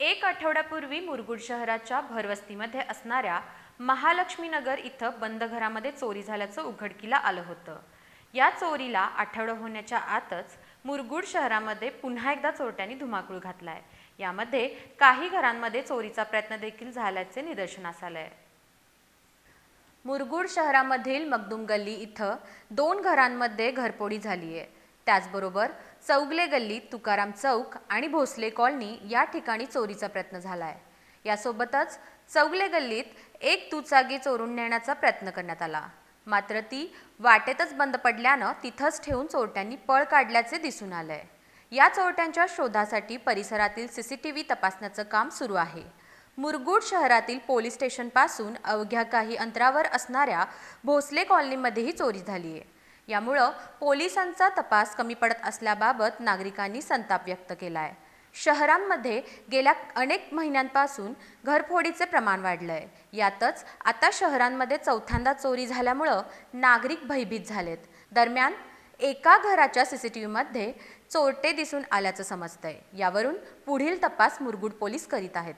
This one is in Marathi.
एक आठवड्यापूर्वी मुरगुड शहराच्या भरवस्तीमध्ये असणाऱ्या महालक्ष्मीनगर इथं बंद घरामध्ये चोरी झाल्याचं उघडकीला आलं होतं. या चोरीला आठवडा होण्याच्या आतच मुरगुड शहरामध्ये पुन्हा एकदा चोरट्यांनी धुमाकूळ घातलाय. यामध्ये काही घरांमध्ये चोरीचा प्रयत्न देखील झाल्याचे निदर्शनास आलंय मुरगुड शहरामधील मगदुम गल्ली इथं दोन घरांमध्ये घरपोडी झाली आहे त्याचबरोबर चौगले गल्लीत तुकाराम चौक आणि भोसले कॉलनी या ठिकाणी चोरीचा प्रयत्न झाला आहे यासोबतच चौगले गल्लीत एक दुचाकी चोरून नेण्याचा प्रयत्न करण्यात आला. मात्र ती वाटेतच बंद पडल्यानं तिथंच ठेवून चोरट्यांनी पळ काढल्याचे दिसून आलंय. या चोरट्यांच्या शोधासाठी परिसरातील सीसीटीव्ही तपासण्याचं काम सुरू आहे. मुरगुड शहरातील पोलीस स्टेशनपासून अवघ्या काही अंतरावर असणाऱ्या भोसले कॉलनीमध्येही चोरी झाली आहे यामुळं पोलिसांचा तपास कमी पडत असल्याबाबत नागरिकांनी संताप व्यक्त केला आहे शहरांमध्ये गेल्या अनेक महिन्यांपासून घरफोडीचे प्रमाण वाढलं आहे यातच आता शहरांमध्ये चौथ्यांदा चोरी झाल्यामुळं नागरिक भयभीत झालेत. दरम्यान एका घराच्या सी सी टी व्हीमध्ये चोरटे दिसून आल्याचं समजतंय. यावरून पुढील तपास मुरगुड पोलीस करीत आहेत.